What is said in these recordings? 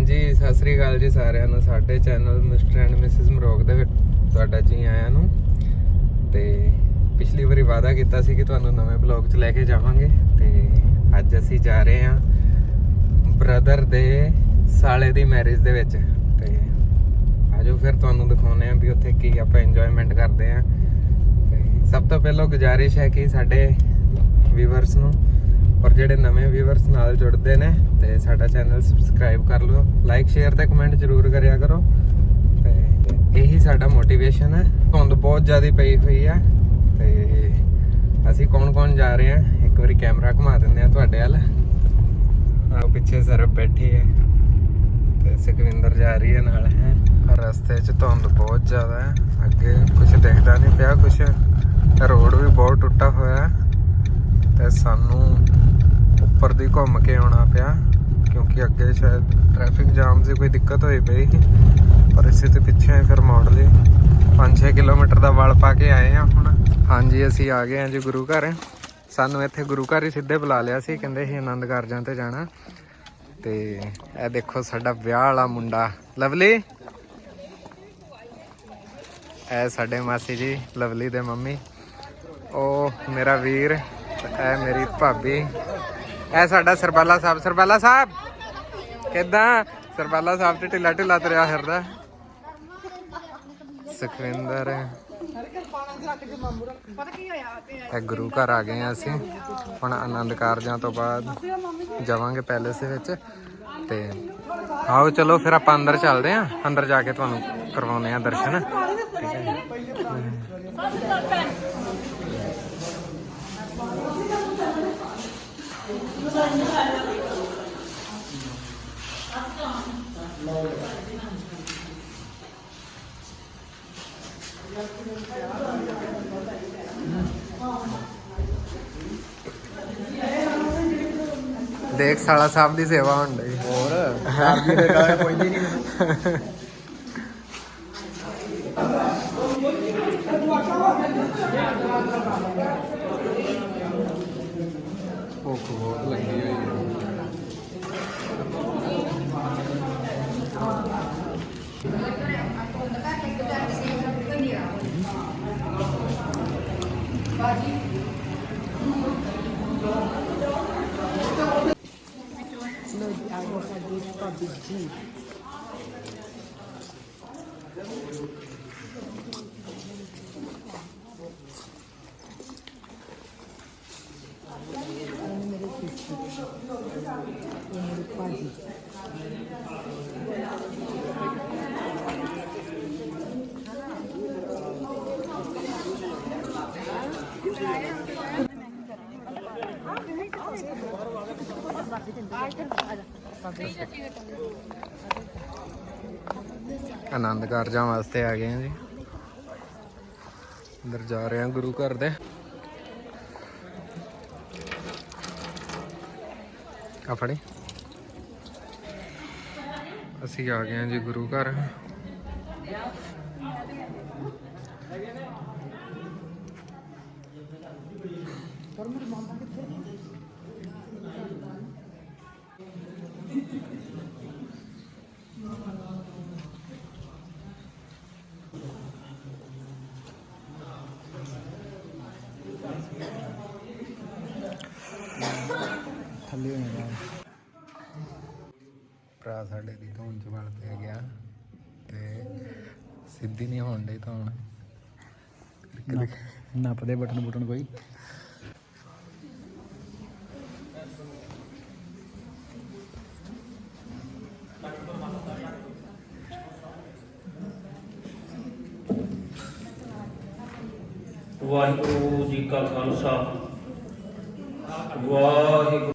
ਹਾਂਜੀ, ਸਤਿ ਸ੍ਰੀ ਅਕਾਲ ਜੀ ਸਾਰਿਆਂ ਨੂੰ, ਸਾਡੇ ਚੈਨਲ ਮਿਸਟਰ ਐਂਡ ਮਿਸਿਸ ਮਰੋਕ ਦੇ ਵਿੱਚ ਤੁਹਾਡਾ ਜੀ ਆਇਆਂ ਨੂੰ। ਤੇ ਪਿਛਲੀ ਵਾਰੀ ਵਾਅਦਾ ਕੀਤਾ ਸੀ ਕਿ ਤੁਹਾਨੂੰ ਨਵੇਂ ਬਲੌਗ 'ਚ ਲੈ ਕੇ ਜਾਵਾਂਗੇ, ਤੇ ਅੱਜ ਅਸੀਂ ਜਾ ਰਹੇ ਹਾਂ ਬ੍ਰਦਰ ਦੇ ਸਾਲੇ ਦੀ ਮੈਰਿਜ ਦੇ ਵਿੱਚ। ਤੇ ਆਜੋ ਫਿਰ ਤੁਹਾਨੂੰ ਦਿਖਾਉਂਦੇ ਆਂ ਵੀ ਉੱਥੇ ਕੀ ਆਪਾਂ ਇੰਜੋਇਮੈਂਟ ਕਰਦੇ ਆਂ ਤੇ ਸਭ ਤੋਂ ਪਹਿਲਾਂ ਗੁਜ਼ਾਰਿਸ਼ ਹੈ ਕਿ ਸਾਡੇ ਵੀਵਰਸ ਨੂੰ ਪਰ ਜਿਹੜੇ ਨਵੇਂ ਵੀਵਰਸ ਨਾਲ ਜੁੜਦੇ ਨੇ ਤੇ ਸਾਡਾ ਚੈਨਲ ਸਬਸਕ੍ਰਾਈਬ ਕਰ ਲਓ ਲਾਈਕ ਸ਼ੇਅਰ ਤੇ ਕਮੈਂਟ ਜ਼ਰੂਰ ਕਰਿਆ ਕਰੋ। ਤੇ ਇਹੀ ਸਾਡਾ ਮੋਟੀਵੇਸ਼ਨ ਹੈ। ਧੁੰਦ ਬਹੁਤ ਜ਼ਿਆਦਾ ਪਈ ਹੋਈ ਹੈ ਤੇ ਅਸੀਂ ਕੌਣ ਕੌਣ ਜਾ ਰਹੇ ਹਾਂ? ਇੱਕ ਵਾਰੀ ਕੈਮਰਾ ਘੁਮਾ ਦਿੰਦੇ ਆ ਤੁਹਾਡੇ ਵੱਲ। ਆ ਪਿੱਛੇ ਸਰਬ ਬੈਠੀ ਹੈ ਤੇ ਸੁਖਵਿੰਦਰ ਜਾ ਰਹੀ ਹੈ ਨਾਲ। ਹੈ ਰਸਤੇ 'ਚ ਧੁੰਦ ਬਹੁਤ ਜ਼ਿਆਦਾ ਹੈ। ਅੱਗੇ ਕੁਝ ਦਿਖਦਾ ਨਹੀਂ ਪਿਆ ਕੁਝ ਰੋਡ ਵੀ ਬਹੁਤ ਟੁੱਟਾ ਹੋਇਆ ਹੈ ਤੇ ਸਾਨੂੰ ਉੱਪਰ ਦੀ ਘੁੰਮ ਕੇ ਆਉਣਾ ਪਿਆ, ਕਿਉਂਕਿ ਅੱਗੇ ਸ਼ਾਇਦ ਟ੍ਰੈਫਿਕ ਜਾਮ ਦੀ ਕੋਈ ਦਿੱਕਤ ਹੋਈ ਪਈ ਸੀ। ਪਰ ਇਸੇ ਤੇ ਪਿੱਛੇ ਫਿਰ ਮੋੜ ਲਈ 5-6 ਕਿਲੋਮੀਟਰ ਦਾ ਵਲ ਪਾ ਕੇ ਆਏ ਆ ਹੁਣ। ਹਾਂਜੀ, ਅਸੀਂ ਆ ਗਏ ਹਾਂ ਜੀ ਗੁਰੂ ਘਰ। ਸਾਨੂੰ ਇੱਥੇ ਗੁਰੂ ਘਰ ਹੀ ਸਿੱਧੇ ਬੁਲਾ ਲਿਆ ਸੀ, ਕਹਿੰਦੇ ਸੀ ਆਨੰਦ ਕਾਰਜਾਂ ਤੇ ਜਾਣਾ। ਤੇ ਇਹ ਦੇਖੋ ਸਾਡਾ ਵਿਆਹ ਵਾਲਾ ਮੁੰਡਾ। ਲਵਲੀ? ਇਹ ਸਾਡੇ ਮਾਸੀ ਜੀ, ਲਵਲੀ ਦੇ ਮੰਮੀ। ਉਹ ਮੇਰਾ ਵੀਰ, ਇਹ ਮੇਰੀ ਭਾਬੀ। ਇਹ ਸਾਡਾ ਸਰਬਾਲਾ ਸਾਹਿਬ। ਸਰਬਾਲਾ ਸਾਹਿਬ, ਕਿੱਦਾਂ? ਸਰਬਾਲਾ ਸਾਹਿਬ ਤੇ ਢਿੱਲਾ ਢਿੱਲਾ ਤੁਰਿਆ ਫਿਰਦਾ। ਸੁਖਵਿੰਦਰ। ਇਹ ਗੁਰੂ ਘਰ ਆ ਗਏ ਆ ਅਸੀਂ। ਹੁਣ ਆਨੰਦ ਕਾਰਜਾਂ ਤੋਂ ਬਾਅਦ ਜਾਵਾਂਗੇ ਪੈਲੇਸ ਦੇ ਵਿੱਚ। ਤੇ ਆਓ ਚਲੋ, ਫਿਰ ਆਪਾਂ ਅੰਦਰ ਚੱਲਦੇ ਆ। ਅੰਦਰ ਜਾ ਕੇ ਤੁਹਾਨੂੰ ਕਰਵਾਉਂਦੇ ਆ ਦਰਸ਼ਨ। ਠੀਕ ਹੈ ਦੇਖ ਸਾਲਾ ਸਾਹਿਬ ਦੀ ਸੇਵਾ ਡਈ ਹੋਰ ਆਰਜੀ ਦੇ ਗਾਣੇ ਪੁੱਛਦੇ ਨਹੀਂ। está abertinho. ਆਨੰਦ ਕਾਰਜਾਂ ਵਾਸਤੇ ਆ ਗਏ ਹਾਂ ਜੀ। ਅੰਦਰ ਜਾ ਰਹੇ ਹਾਂ ਗੁਰੂ ਘਰ ਦੇ। ਆ ਫੜੇ। ਅਸੀਂ ਆ ਗਏ ਹਾਂ ਜੀ ਗੁਰੂ ਘਰ ਥੱਲੇ ਹੋ ਜਾਣਾ ਭਰਾ ਸਾਡੇ ਦੀ ਧੌਣ ਚ ਵਲ ਪੈ ਗਿਆ ਤੇ ਸਿੱਧੀ ਨਹੀਂ ਹੋਣ ਡਈ ਧੌਣ। ਨੱਪਦੇ ਬਟਨ ਬਟਨ ਕੋਈ। ਵਾਹਿਗੁਰੂ ਜੀ ਕਾ ਖਾਲਸਾ। ਵਾਹਿਗੁਰੂ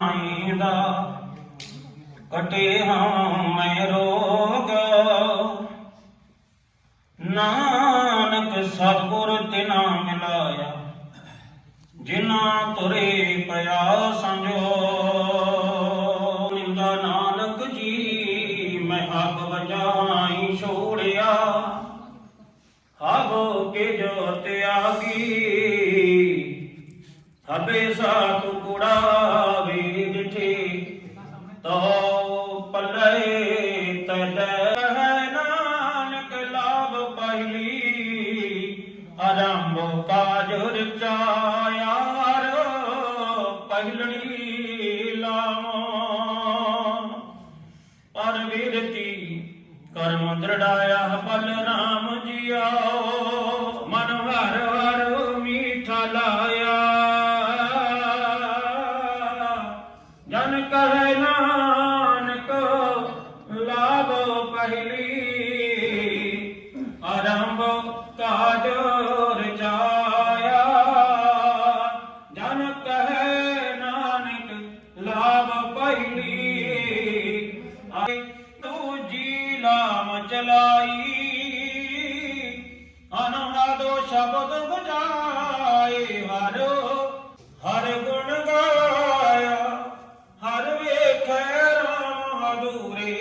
ਆਇਂਦਾ ਕਟੇ ਹਾਂ ਮੈਂ ਰੋਗ ਨਾਨਕ ਸਤਿਗੁਰ ਤਿਨਾ ਮਿਲਾਇਆ ਜਿਨਾ ਤੁਰੇ ਪਿਆ ਸੰਜੋ। ਨਿੰਦਾ ਨਾਨਕ ਜੀ, ਮੈਂ ਆਪ ਵਜਾਈ ਛੋੜਿਆ। ਹਬ ਕੇ ਜੋ ਤਿਆਗੀ ਹਬੇਸਾ ਕੁਕੜਾ ਵੇਦਠੇ ਦ੍ਰਿੜਾਇਆ ਬਲ ਨਾਮ ਜਿਆਓ ਮਨ ਹਰ ਹਰ ਰਾਮ ਹਦੂਰੇ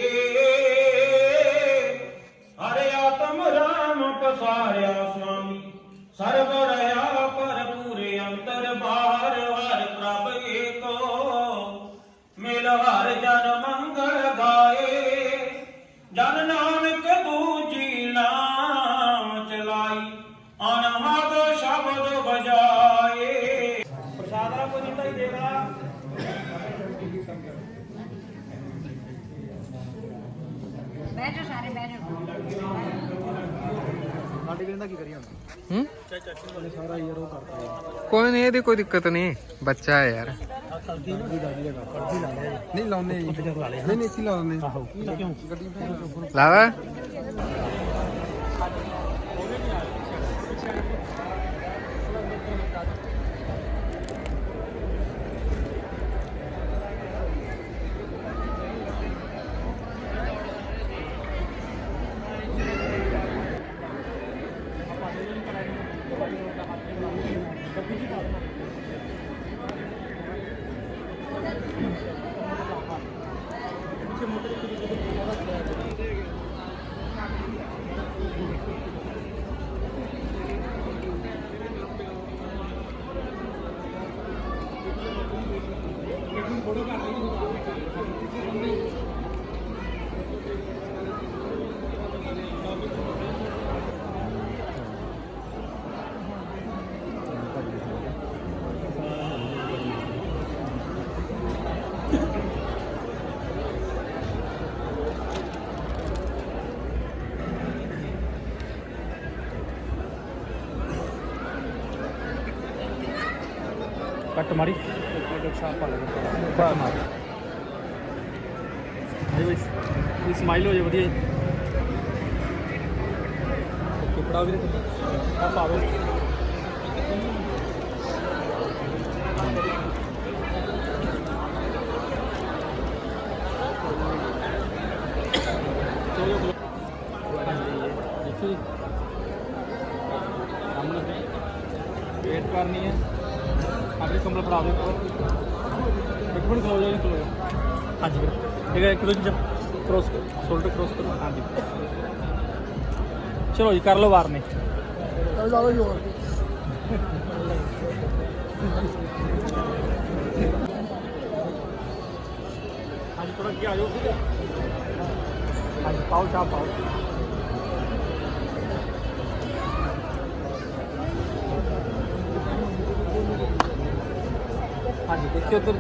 ਹਰ ਆਤਮ ਰਾਮ ਪਸਾਰਿਆ ਸਾਡੇ ਵੀਰ ਦਾ ਕੀ ਕਰੀ ਹੁਣ ਹੂੰ ਉਹਨੇ ਸਾਰਾ ਯਾਰ ਉਹ ਕਰਤਾ ਯਾਰ ਕੋਈ ਨਹੀਂ ਇਹਦੀ ਕੋਈ ਦਿੱਕਤ ਨਹੀਂ ਬੱਚਾ ਹੈ ਯਾਰ ਕਰਦੀ ਨਾ ਦੀ ਦਾਦੀ ਦਾ ਕਰਦੀ ਲਾ ਲਿਆ ਨਹੀਂ ਲਾਉਨੇ ਜੀ ਨਹੀਂ ਨਹੀਂ ਇੱਥੇ ਲਾਉਨੇ ਆਹੋ ਕਿਉਂ ਲਾਵਾ ਕੱਟ ਮਾਰੀ। ਕੱਟ ਮਾਰ। ਆਈ ਬਈ ਇਹ ਸਮਾਈਲ ਹੋ ਜਾ ਵਧੀਆ। ਜੀ ਵੀ ਆ ਪਾਵੇ ਦੇਖੀ। ਸਾਹਮਣੇ। ਵੇਟ ਕਰਨੀ ਹੈ। ਆਪਣੇ ਕੰਬਲ ਫੜਾ ਦੇ ਇੱਕ ਮਿੰਟ ਖਲੋ ਜਾ ਖਲੋ ਜਾ ਹਾਂਜੀ। ਵੀਰ ਠੀਕ ਹੈ ਇੱਕ ਦੋ ਇੰਚ ਕ੍ਰੋਸ ਸ਼ੋਲਡਰ ਕ੍ਰੋਸ ਕਰੋ। ਹਾਂਜੀ। ਚਲੋ ਜੀ ਕਰ ਲਓ ਵਾਰ ਨੇ। ਜਾਓ ਜੀ ਹੋਰ। ਹਾਂਜੀ ਥੋੜਾ ਅੱਗੇ ਆ ਜਾਓ। ਠੀਕ ਹੈ ਹਾਂਜੀ ਪਾਓ ਚਾਹ ਪਾਓ। ਹਾਂਜੀ, ਦੇਖਿਓ ਉਧਰ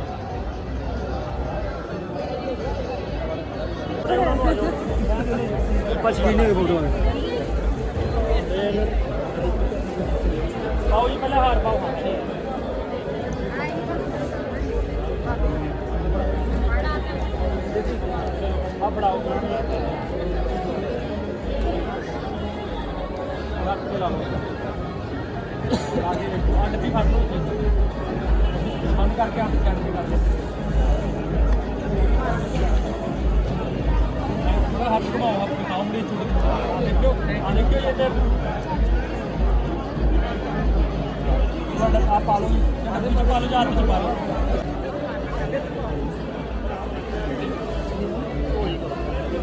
ਪਛੀ ਨਹੀਂ ਫੋਟੋ ਪਾਓ ਜੀ, ਪਹਿਲਾਂ ਹਾਰ ਪਾਓ। ਆ ਫੜਾਓ ਰੱਖ ਕੇ ਲਾ ਲਓ। ਆਗੇ ਆ ਡੱਬੀ ਫੜ ਲਓ। ਬੰਦ ਕਰਕੇ ਹੱਥ ਕੈਂਸਲ ਕਰ ਲਓ ਥੋੜਾ ਹੱਥ ਘੁਮਾਓ ਆਪਣੇ ਦਿਖਾਓ ਮੇਰੀ ਚੁੱਕ ਆ ਦੇਖਿਓ ਆ ਦੇਖਿਓ ਇਹ ਤੁਹਾਡਾ ਆ ਪਾ ਲਓ ਇਹਦੇ ਵਿੱਚ ਪਾ ਲਓ ਜਾਂ ਹੱਥ ਚ ਪਾ ਲਓ।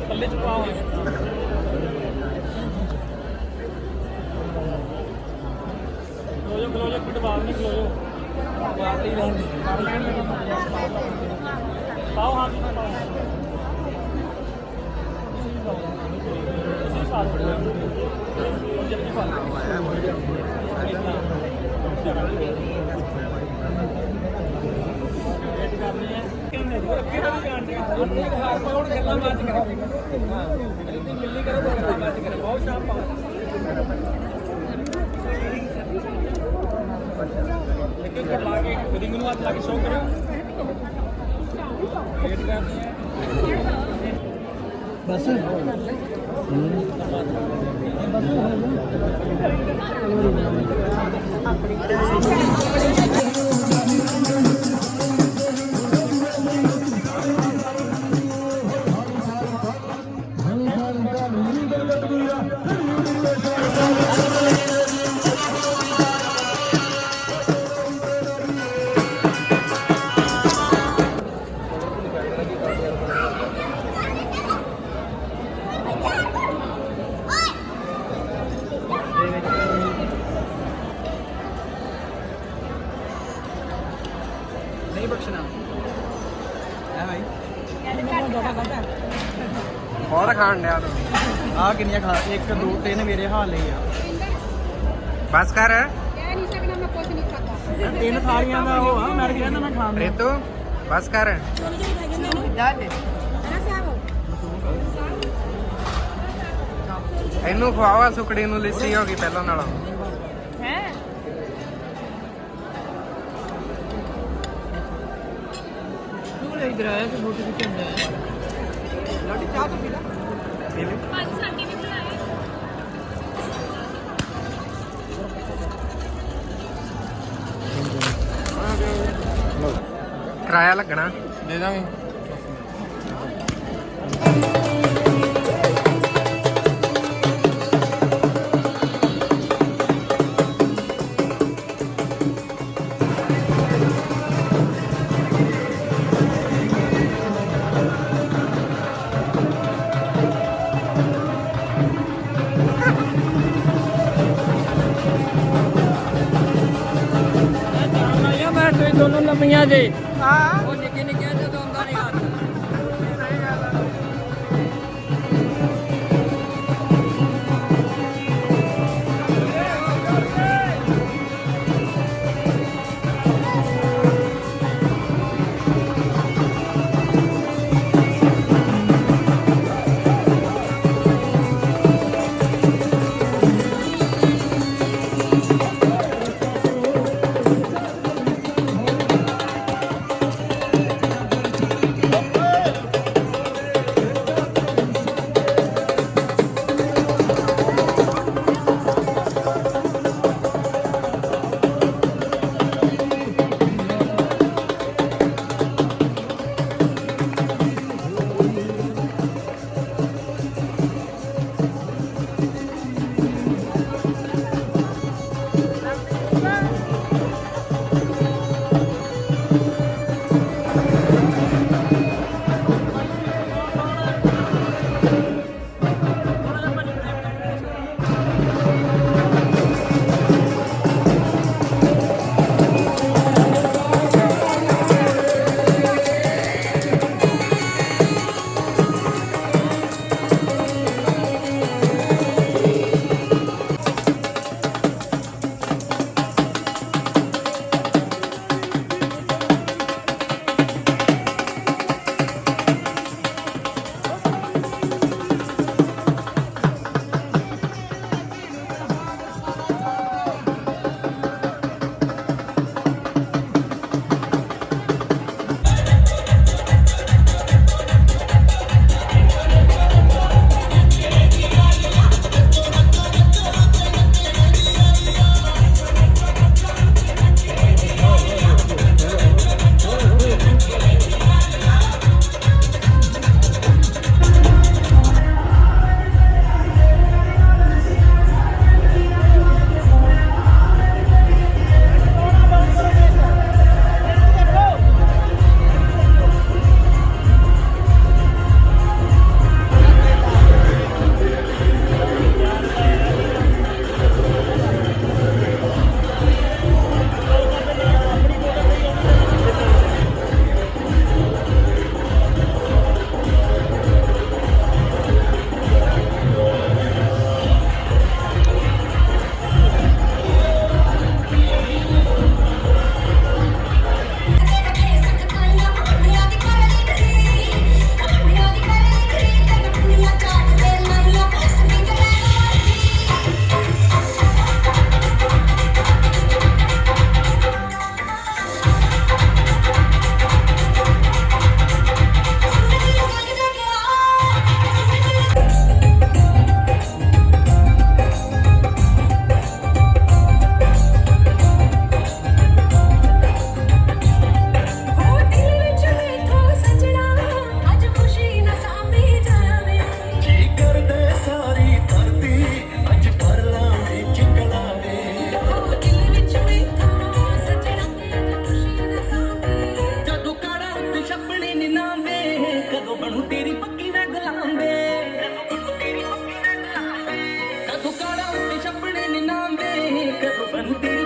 ਪੱਲੇ ਚ ਪਾਓ। ਖਲੋ ਜਾ ਖਲੋ ਜਾ ਇੱਕ ਮਿੰਟ ਨਹੀਂ ਖਲੋ ਜਾ ਪਾਓ ਹਾਂ। ਜੀ ਪਾਓ ਤੁਸੀਂ ਸਾਲ ਹੋ ਗਏ ਉਹ ਜਲਦੀ ਪਾ ਵੇਟ ਕਰਨੀ ਹੈ ਕਿੰਨੇ ਅੱਗੇ ਤਾਂ ਨਹੀਂ ਜਾਣਦੇ ਆਪਣੇ ਹਾਰ ਪਾਉਣ ਗੱਲਾਂ ਬਾਤ ਕਰਾਂਗੇ ਹਾਂ ਮਿਲਣੀ ਕਰੋ ਗੱਲਾਂ ਬਾਤ ਕਰੋ ਬਹੁਤ ਸ਼ਾਮ ਪਾਓ ਇੱਕ ਇੱਕ ਲਾ ਕੇ ਰਿੰਗ ਨੂੰ ਹੱਥ ਲਾ ਕੇ ਸ਼ੋਅ ਕਰੋ ਵੇਟ ਕਰਨੀ ਹੈ ਬਸ ਨਹੀਂ 1 2 3 ਮੇਰੇ ਹਾਲ ਲਈ ਆ। ਬਸ ਕਰ। ਕਹਿ ਨਹੀਂ ਸਕਦਾ ਮੈਂ ਕੁਝ ਨਹੀਂ ਖਾਦਾ ਤਿੰਨ ਥਾਲੀਆਂ ਦਾ ਉਹ ਆ ਮੈਂ ਕਹਿੰਦਾ ਮੈਂ ਖਾਣ ਦੇ ਰਿਤੂ ਬਸ ਕਰ। ਇਹਨੂੰ ਖਵਾਵਾ ਸੁਕੜੀ ਨੂੰ ਲਿੱਸੀ ਹੋ ਗਈ ਪਹਿਲਾਂ ਨਾਲੋਂ। ਹੈ ਤੂੰ ਲੈ ਇਧਰ ਆਇਆ ਤੇ ਫੋਟੋ ਖਿੱਚਣ ਦਾ ਲਾਡੀ ਚਾਹ ਤਾਂ ਪੀ ਲੈ। ਕਿਰਾਇਆ ਲੱਗਣਾ? ਦੇ ਦਾਂਗੇ। ਛੱਪੜੇ ਨਿਨਾਂਦੇ ਕਦੋਂ ਬੰਦੇ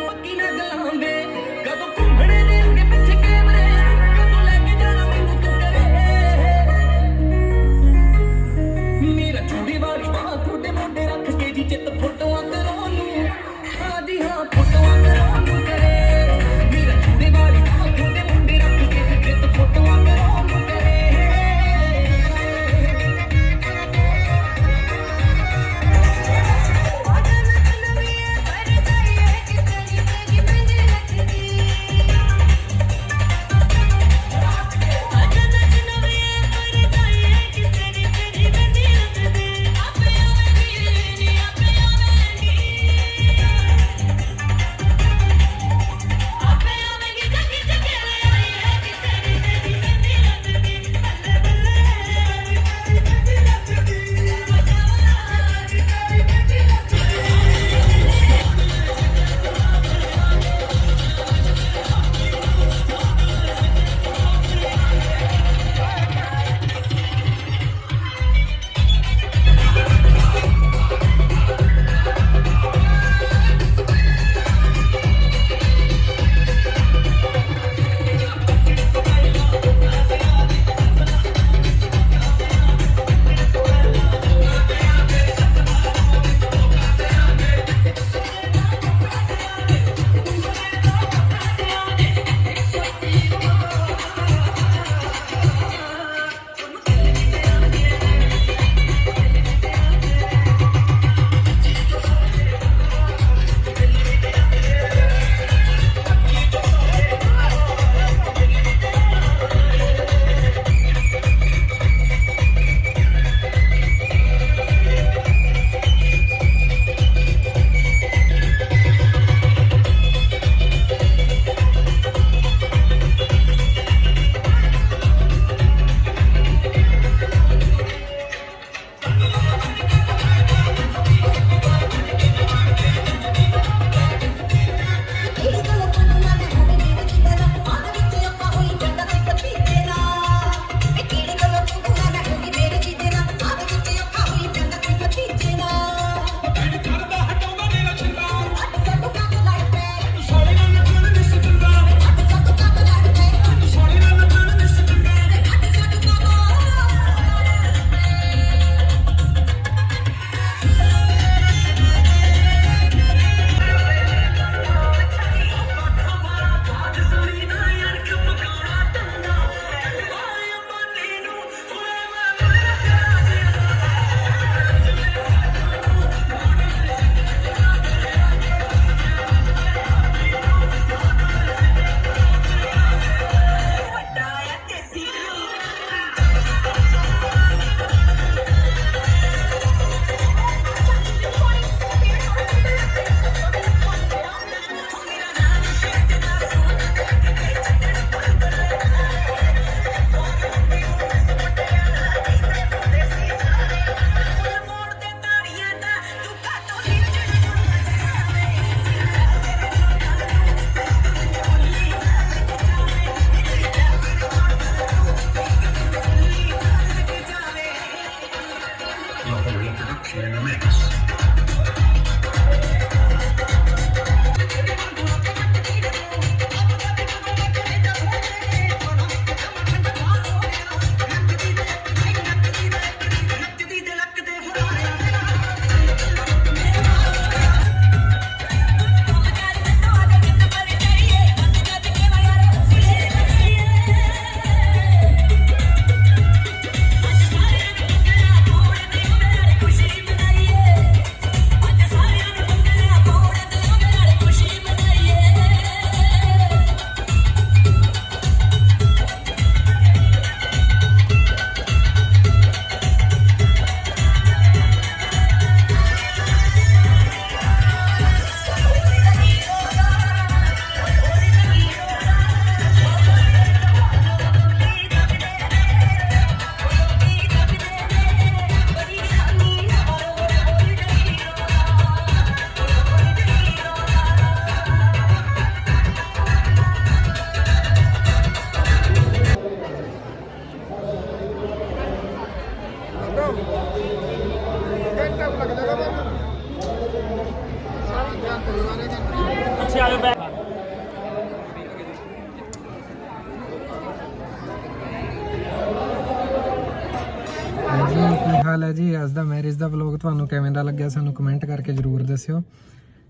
ਤੁਹਾਨੂੰ ਲੱਗਿਆ ਸਾਨੂੰ ਕਮੈਂਟ ਕਰਕੇ ਜਰੂਰ ਦੱਸਿਓ।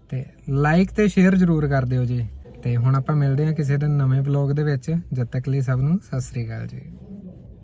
ਤੇ ਲਾਈਕ ਤੇ ਸ਼ੇਅਰ ਜਰੂਰ ਕਰ ਦਿਓ ਜੀ। ਤੇ ਹੁਣ ਆਪਾਂ ਮਿਲਦੇ ਹਾਂ ਕਿਸੇ ਦਿਨ ਨਵੇਂ ਵਲੌਗ ਦੇ ਵਿੱਚ। ਜਦ ਤੱਕ ਲਈ ਸਭ ਨੂੰ ਸਤਿ ਸ੍ਰੀ ਅਕਾਲ ਜੀ।